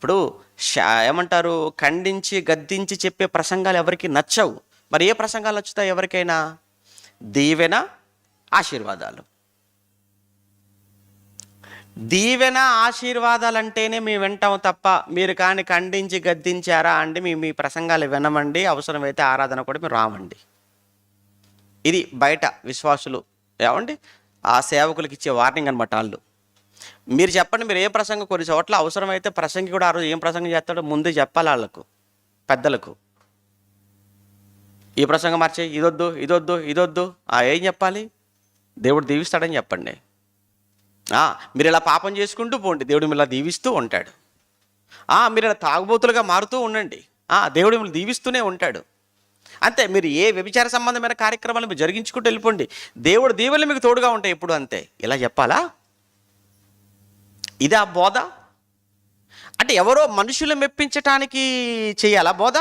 ఇప్పుడు ఏమంటారు ఖండించి గద్దించి చెప్పే ప్రసంగాలు ఎవరికి నచ్చవు. మరి ఏ ప్రసంగాలు నచ్చుతాయి ఎవరికైనా? దీవెన ఆశీర్వాదాలు. దీవెన ఆశీర్వాదాలు అంటేనే మేము వింటాం తప్ప మీరు కానీ ఖండించి గద్దించారా అండి? మీ మీ ప్రసంగాలు వినమండి. అవసరమైతే ఆరాధన కూడా మీరు రావండి. ఇది బయట విశ్వాసులు ఏమండి? ఆ సేవకులకి ఇచ్చే వార్నింగ్ అనమాట వాళ్ళు. మీరు చెప్పండి మీరు ఏ ప్రసంగం కొన్ని చోట్ల అవసరమైతే ప్రసంగి కూడా ఆ రోజు ఏం ప్రసంగం చేస్తాడో ముందే చెప్పాలి వాళ్ళకు పెద్దలకు. ఈ ప్రసంగం మార్చే ఇదొద్దు ఇదొద్దు ఇదొద్దు. ఆ, ఏం చెప్పాలి? దేవుడు దీవిస్తాడని చెప్పండి. మీరు ఇలా పాపం చేసుకుంటూ పోండి. దేవుడు మిమ్మల్ని ఇలా దీవిస్తూ ఉంటాడు. మీరు ఇలా తాగుబోతులుగా మారుతూ ఉండండి. దేవుడు మిమ్మల్ని దీవిస్తూనే ఉంటాడు. అంతే మీరు ఏ వ్యభిచార సంబంధమైన కార్యక్రమాలు మీరు జరిగించుకుంటూ వెళ్ళిపోండి. దేవుడు దీవెనలు మీకు తోడుగా ఉంటాయి ఎప్పుడు అంతే. ఇలా చెప్పాలా? ఇదా బోధ? అంటే ఎవరో మనుషులు మెప్పించటానికి చేయాలా బోధ?